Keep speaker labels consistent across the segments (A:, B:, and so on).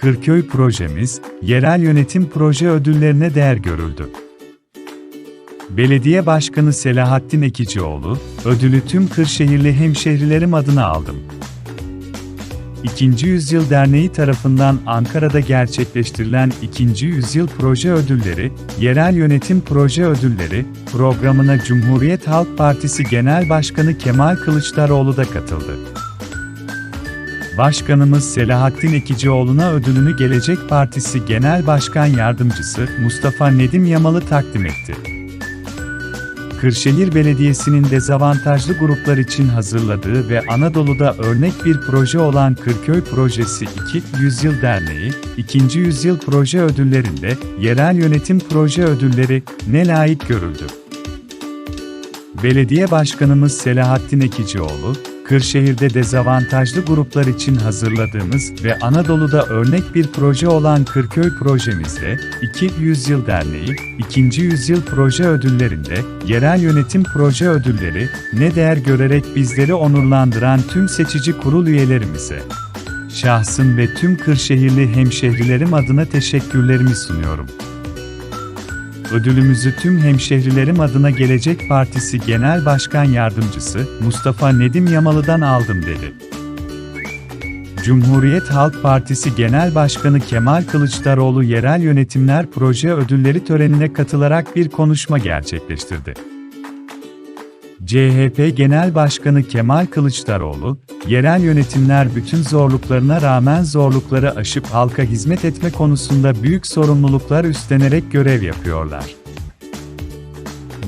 A: Kırköy projemiz, yerel yönetim proje ödüllerine değer görüldü. Belediye Başkanı Selahattin Ekicioğlu, ödülü tüm Kırşehirli hemşehrilerim adına aldım. İkinci Yüzyıl Derneği tarafından Ankara'da gerçekleştirilen İkinci Yüzyıl Proje Ödülleri, Yerel Yönetim Proje Ödülleri programına Cumhuriyet Halk Partisi Genel Başkanı Kemal Kılıçdaroğlu da katıldı. Başkanımız Selahattin Ekicioğlu'na ödülünü Gelecek Partisi Genel Başkan Yardımcısı Mustafa Nedim Yamalı takdim etti. Kırşehir Belediyesi'nin dezavantajlı gruplar için hazırladığı ve Anadolu'da örnek bir proje olan Kırköy Projesi 2 Yüzyıl Derneği, 2. Yüzyıl Proje Ödülleri'nde Yerel Yönetim Proje Ödülleri ne layık görüldü. Belediye Başkanımız Selahattin Ekicioğlu, Kırşehir'de dezavantajlı gruplar için hazırladığımız ve Anadolu'da örnek bir proje olan Kırköy projemizde, 2 Yüzyıl Derneği, 2. Yüzyıl Proje Ödülleri'nde, Yerel Yönetim Proje Ödülleri, ne değer görerek bizleri onurlandıran tüm seçici kurul üyelerimize, şahsım ve tüm Kırşehirli hemşehrilerim adına teşekkürlerimi sunuyorum. Ödülümüzü tüm hemşehrilerim adına Gelecek Partisi Genel Başkan Yardımcısı Mustafa Nedim Yamalı'dan aldım dedi. Cumhuriyet Halk Partisi Genel Başkanı Kemal Kılıçdaroğlu Yerel Yönetimler Proje Ödülleri törenine katılarak bir konuşma gerçekleştirdi. CHP Genel Başkanı Kemal Kılıçdaroğlu, yerel yönetimler bütün zorluklarına rağmen zorlukları aşıp halka hizmet etme konusunda büyük sorumluluklar üstlenerek görev yapıyorlar.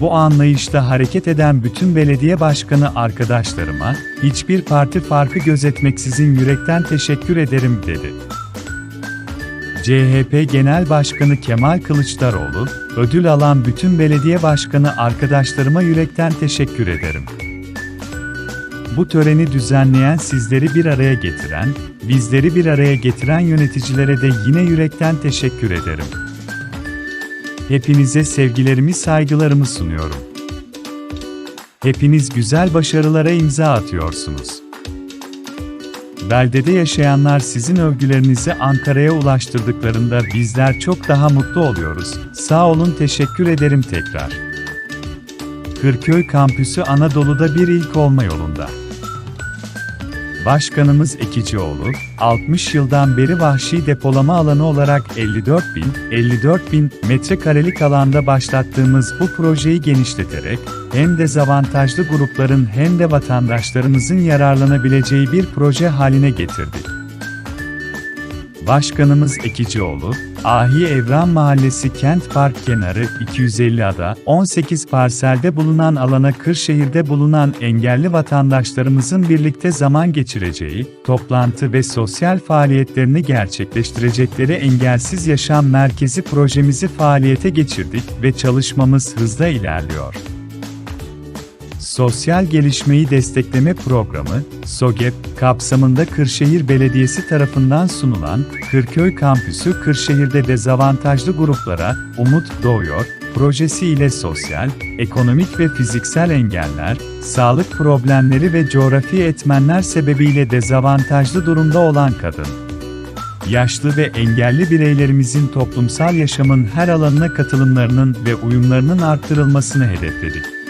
A: Bu anlayışta hareket eden bütün belediye başkanı arkadaşlarıma, hiçbir parti farkı gözetmeksizin yürekten teşekkür ederim dedi. CHP Genel Başkanı Kemal Kılıçdaroğlu, ödül alan bütün belediye başkanı arkadaşlarıma yürekten teşekkür ederim. Bu töreni düzenleyen sizleri bir araya getiren, bizleri bir araya getiren yöneticilere de yine yürekten teşekkür ederim. Hepinize sevgilerimi, saygılarımı sunuyorum. Hepiniz güzel başarılara imza atıyorsunuz. Beldede yaşayanlar sizin övgülerinizi Ankara'ya ulaştırdıklarında bizler çok daha mutlu oluyoruz. Sağ olun, teşekkür ederim tekrar. Kırköy Kampüsü Anadolu'da bir ilk olma yolunda. Başkanımız Ekicioğlu, 60 yıldan beri vahşi depolama alanı olarak 54 bin, 54 bin metrekarelik alanda başlattığımız bu projeyi genişleterek, hem dezavantajlı grupların hem de vatandaşlarımızın yararlanabileceği bir proje haline getirdik. Başkanımız Ekicioğlu, Ahi Evran Mahallesi Kent Park kenarı 250 ada, 18 parselde bulunan alana Kırşehir'de bulunan engelli vatandaşlarımızın birlikte zaman geçireceği, toplantı ve sosyal faaliyetlerini gerçekleştirecekleri Engelsiz Yaşam Merkezi projemizi faaliyete geçirdik ve çalışmamız hızla ilerliyor. Sosyal Gelişmeyi Destekleme Programı, SOGEP, kapsamında Kırşehir Belediyesi tarafından sunulan Kırköy Kampüsü Kırşehir'de dezavantajlı gruplara umut doğuyor projesi ile sosyal, ekonomik ve fiziksel engeller, sağlık problemleri ve coğrafi etmenler sebebiyle dezavantajlı durumda olan kadın, yaşlı ve engelli bireylerimizin toplumsal yaşamın her alanına katılımlarının ve uyumlarının arttırılmasını hedefledik.